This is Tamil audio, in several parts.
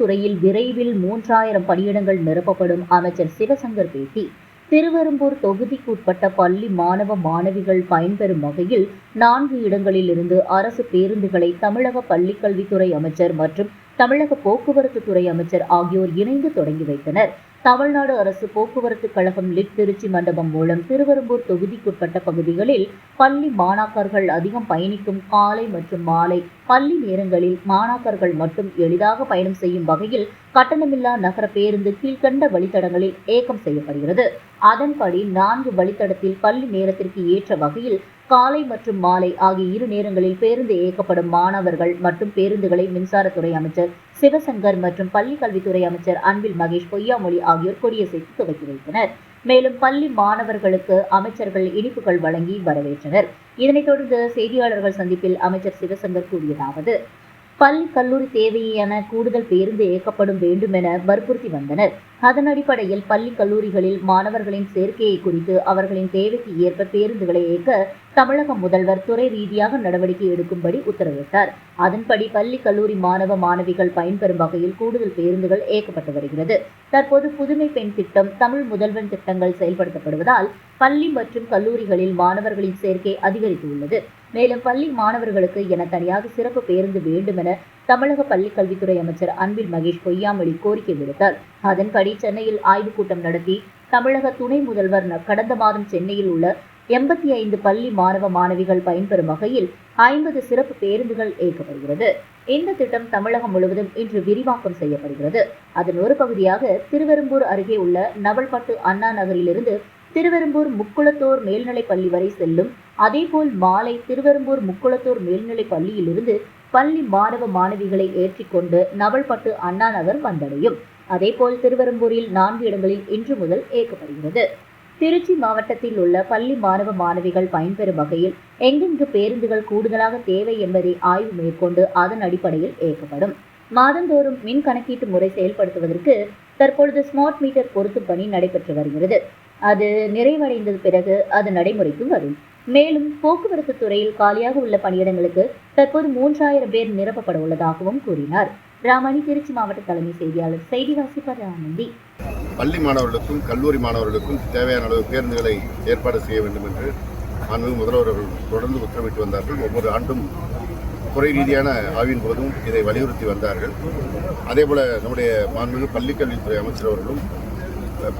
துறையில் விரைவில் மூன்றாயிரம் பணியிடங்கள் நிரப்பப்படும் அமைச்சர் சிவசங்கர் பேட்டி. திருவெரும்பூர் தொகுதிக்குட்பட்ட பள்ளி மாணவ மாணவிகள் பயன்பெறும் வகையில் நான்கு இடங்களில் இருந்து அரசு பேருந்துகளை தமிழக பள்ளிக்கல்வித்துறை அமைச்சர் மற்றும் தமிழக போக்குவரத்து துறை அமைச்சர் ஆகியோர் இணைந்து தொடங்கி வைத்தனர். தமிழ்நாடு அரசு போக்குவரத்து கழகம் லிட் திருச்சி மண்டபம் மூலம் திருவெரும்பூர் தொகுதிக்குட்பட்ட பகுதிகளில் பள்ளி மாணாக்கர்கள் அதிகம் பயணிக்கும் காலை மற்றும் மாலை பள்ளி நேரங்களில் மாணாக்கர்கள் மட்டும் எளிதாக பயணம் செய்யும் வகையில் கட்டணமில்லா நகர பேருந்து கீழ்கண்ட வழித்தடங்களில் ஏக்கம் செய்யப்படுகிறது. அதன்படி நான்கு வழித்தடத்தில் பள்ளி நேரத்திற்கு ஏற்ற வகையில் காலை மற்றும் மாலை ஆகிய இரு நேரங்களில் பேருந்து இயக்கப்படும் மாணவர்கள் மற்றும் பேருந்துகளை மின்சாரத்துறை அமைச்சர் சிவசங்கர் மற்றும் பள்ளி கல்வித்துறை அமைச்சர் அன்பில் மகேஷ் பொய்யாமொழி ஆகியோர் கொடியசைத்து துவக்கி வைத்தனர். மேலும் பள்ளி மாணவர்களுக்கு அமைச்சர்கள் இனிப்புகள் வழங்கி வரவேற்றனர். இதனைத் தொடர்ந்து செய்தியாளர்கள் சந்திப்பில் அமைச்சர் சிவசங்கர் கூறியதாவது பள்ளி கல்லூரி தேவையான கூடுதல் பேருந்து இயக்கப்படும் வேண்டும் என வற்புறுத்தி வந்தனர். அதன் அடிப்படையில் பள்ளி கல்லூரிகளில் மாணவர்களின் சேர்க்கையை குறித்து அவர்களின் தேவைக்கு ஏற்ப பேருந்துகளை இயக்க தமிழக முதல்வர் துறை ரீதியாக நடவடிக்கை எடுக்கும்படி உத்தரவிட்டார். அதன்படி பள்ளி கல்லூரி மாணவ மாணவிகள் பயன்பெறும் வகையில் கூடுதல் பேருந்துகள் இயக்கப்பட்டு வருகிறது. தற்போது புதுமை பெண் திட்டம் தமிழ் முதல்வன் திட்டங்கள் செயல்படுத்தப்படுவதால் பள்ளி மற்றும் கல்லூரிகளில் மாணவர்களின் சேர்க்கை அதிகரித்துள்ளது. மேலும் பள்ளி மாணவர்களுக்கு என தனியாக சிறப்பு பேருந்து வேண்டுமென தமிழக பள்ளிக் கல்வித்துறை அமைச்சர் அன்பில் மகேஷ் பொய்யாமொழி கோரிக்கை விடுத்தார். அதன்படி சென்னையில் ஆய்வுக் கூட்டம் நடத்தி தமிழக துணை முதல்வர் கடந்த மாதம் சென்னையில் உள்ள எண்பத்தி ஐந்து பள்ளி மாணவ மாணவிகள் பயன்பெறும் வகையில் ஐம்பது சிறப்பு பேருந்துகள் இயக்கப்படுகிறது. இந்த திட்டம் தமிழகம் முழுவதும் இன்று விரிவாக்கம் செய்யப்படுகிறது. அதன் ஒரு பகுதியாக திருவெரும்பூர் அருகே உள்ள நவல்பட்டு அண்ணா நகரிலிருந்து திருவெரும்பூர் முக்குளத்தோர் மேல்நிலைப் பள்ளி வரை செல்லும் அதேபோல் மாலை திருவெரும்பூர் முக்குளத்தோர் மேல்நிலைப் பள்ளியிலிருந்து பள்ளி மாணவ மாணவிகளை ஏற்றிக்கொண்டு நவல்பட்டு அண்ணா நகர் வந்தடையும். அதேபோல் திருவெரும்பூரில் நான்கு இடங்களில் இன்று முதல் இயக்கப்படுகிறது. திருச்சி மாவட்டத்தில் உள்ள பள்ளி மாணவ மாணவிகள் பயன்பெறும் வகையில் எங்கெங்கு பேருந்துகள் கூடுதலாக தேவை என்பதை ஆய்வு மேற்கொண்டு அதன் அடிப்படையில் இயக்கப்படும். மாதந்தோறும் மின் கணக்கீட்டு முறை செயல்படுத்துவதற்கு தற்பொழுது ஸ்மார்ட் மீட்டர் பொருத்தும் பணி நடைபெற்று வருகிறது. அது நிறைவடைந்த பிறகு அது நடைமுறைக்கு வரும். மேலும் போக்குவரத்து துறையில் காலியாக உள்ள பணியிடங்களுக்கு தற்போது மூன்றாயிரம் பேர் நிரப்பப்பட உள்ளதாகவும் கூறினார். ராமணி திருச்சி மாவட்ட தலைமை செய்தியாளர் செய்தி வாசிப்பார் ராமந்தி பள்ளி மாணவர்களுக்கும் கல்லூரி மாணவர்களுக்கும் தேவையான அளவு பேருந்துகளை ஏற்பாடு செய்ய வேண்டும் என்று மாண்புமிகு முதல்வர் அவர்கள் தொடர்ந்து உத்தரவிட்டு வந்தார்கள். ஒவ்வொரு ஆண்டும் துறை ரீதியான ஆய்வின் போதும் இதை வலியுறுத்தி வந்தார்கள். அதேபோல் நம்முடைய மாண்பு பள்ளிக்கல்வித்துறை அமைச்சர் அவர்களும்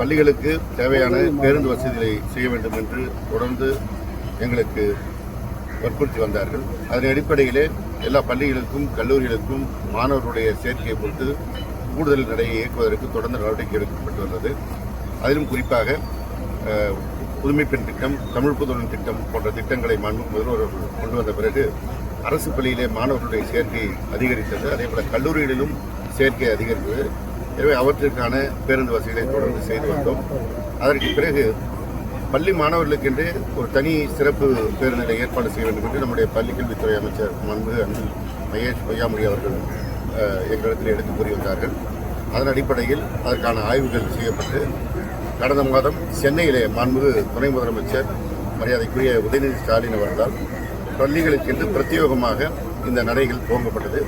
பள்ளிகளுக்கு தேவையான பேருந்து வசதிகளை செய்ய வேண்டும் என்று தொடர்ந்து எங்களுக்கு வற்புறுத்தி வந்தார்கள். அதன் அடிப்படையிலே எல்லா பள்ளிகளுக்கும் கல்லூரிகளுக்கும் மாணவர்களுடைய சேர்க்கையை பொறுத்து கூடுதல் நடையை இயக்குவதற்கு தொடர்ந்து நடவடிக்கை எடுக்கப்பட்டு வந்தது. அதிலும் குறிப்பாக புதுமை பெண் திட்டம் தமிழ் புதுவன் திட்டம் போன்ற திட்டங்களை மாண்பு முதல்வர் கொண்டு வந்த பிறகு அரசு பள்ளியிலே மாணவர்களுடைய சேர்க்கை அதிகரித்தது. அதேபோல கல்லூரிகளிலும் சேர்க்கை அதிகரித்தது. எனவே அவற்றிற்கான பேருந்து வசதிகளை தொடர்ந்து செய்து வந்தோம். அதற்கு பிறகு பள்ளி மாணவர்களுக்கென்று ஒரு தனி சிறப்பு பேருந்தினை ஏற்பாடு செய்ய வேண்டும் என்று நம்முடைய பள்ளிக்கல்வித்துறை அமைச்சர் மாண்பு அன்பில் மகேஷ் பொய்யாமொழி அவர்கள் எங்களிடத்தில் எடுத்து கூறி வந்தார்கள். அதன் அடிப்படையில் அதற்கான ஆய்வுகள் செய்யப்பட்டு கடந்த மாதம் சென்னையிலே மாண்புகு துணை முதலமைச்சர் மரியாதைக்குரிய உதயநிதி ஸ்டாலின் அவர்களால் பள்ளிகளுக்கென்று பிரத்யேகமாக இந்த நடைகள் துவங்கப்பட்டது.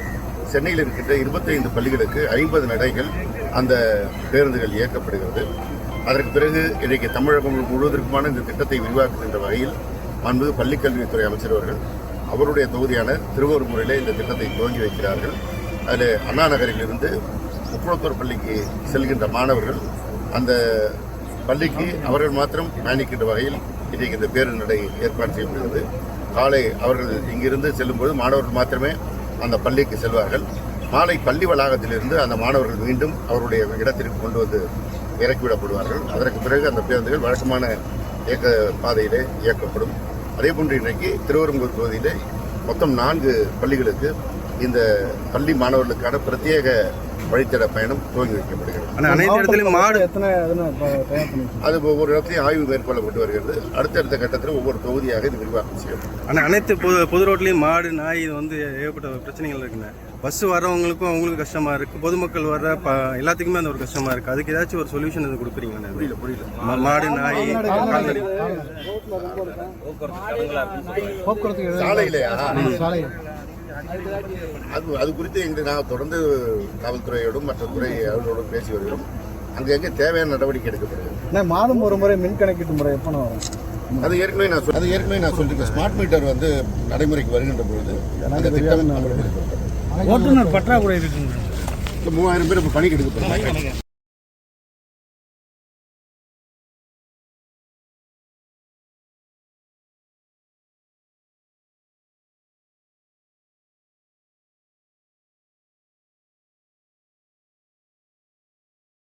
சென்னையில் இருக்கின்ற இருபத்தைந்து பள்ளிகளுக்கு ஐம்பது நடைகள் அந்த பேருந்துகள் இயக்கப்படுகிறது. அதற்கு பிறகு இன்றைக்கு தமிழகம் முழுவதற்குமான இந்த திட்டத்தை விரிவாக்குகின்ற வகையில் அன்பு பள்ளிக்கல்வித்துறை அமைச்சர் அவர்கள் அவருடைய தொகுதியான திருவொருமுறையிலே இந்த திட்டத்தை துவங்கி வைக்கிறார்கள். அதில் அண்ணா நகரிலிருந்து முக்குளத்தூர் பள்ளிக்கு செல்கின்ற மாணவர்கள் அந்த பள்ளிக்கு அவர்கள் மாத்திரம் பயணிக்கின்ற வகையில் இன்றைக்கு இந்த பேருந்து நடை ஏற்பாடு செய்யப்படுகிறது காலை அவர்கள் இங்கிருந்து செல்லும்போது மாணவர்கள் மாத்திரமே அந்த பள்ளிக்கு செல்வார்கள். மாலை பள்ளி வளாகத்திலிருந்து அந்த மாணவர்கள் மீண்டும் அவருடைய இடத்திற்கு கொண்டு வந்து இறக்கிவிடப்படுவார்கள். அதற்கு பிறகு அந்த பேருந்துகள் வழக்கமான இயக்க பாதையிலே இயக்கப்படும். அதேபோன்று இன்றைக்கு திருவரங்கூர் பகுதியிலே மொத்தம் நான்கு பள்ளிகளுக்கு இந்த பள்ளி மாணவர்களுக்கான பிரத்யேக வழித்தட பயணம் துவங்கி வைக்கப்படுகிறது. அனைத்து இடத்துலயும் மாடு எத்தனை அது ஒவ்வொரு இடத்துலையும் ஆய்வு மேற்கொள்ளப்பட்டு வருகிறது. அடுத்தடுத்த கட்டத்தில் ஒவ்வொரு தொகுதியாக இது விரிவாக்கம் செய்யப்படும். ஆனா அனைத்து பொது பொது ரோட்லயும் மாடு நாய் இது வந்து ஏகப்பட்ட பிரச்சனைகள் இருக்குண்ணே பஸ் வர்றவங்களுக்கும் அவங்களுக்கும் கஷ்டமா இருக்கு. பொதுமக்கள் வர்ற ப எல்லாத்துக்குமே அந்த ஒரு கஷ்டமா இருக்கு. அதுக்கு ஏதாச்சும் ஒரு சொல்யூஷன் எதுவும் கொடுக்குறீங்களா புரியல புரியல. மாடு நாய் கால்நடை. சாலையிலேயா? சாலை. அது அது குறித்து எங்கள் நான் தொடர்ந்து காவல்துறையோடும் மற்ற துறை அவர்களோடும் பேசி வருகிறோம். அங்கங்கே தேவையான நடவடிக்கை எடுக்கப்படுகிறது. மாதம் ஒரு முறை மின் கணக்கீட்டு முறை எப்போ வரும்? அது ஏற்கனவே நான் சொல் அது ஏற்கனவே நான் சொல்லியிருக்கேன். ஸ்மார்ட் மீட்டர் வந்து நடைமுறைக்கு வருகின்ற பொழுது அந்த திட்டம் ஓட்டுநர் பற்றாக்குறை இருக்குங்க. மூவாயிரம் பேர் இப்போ பணிக்கு எடுக்கப்படுறாங்க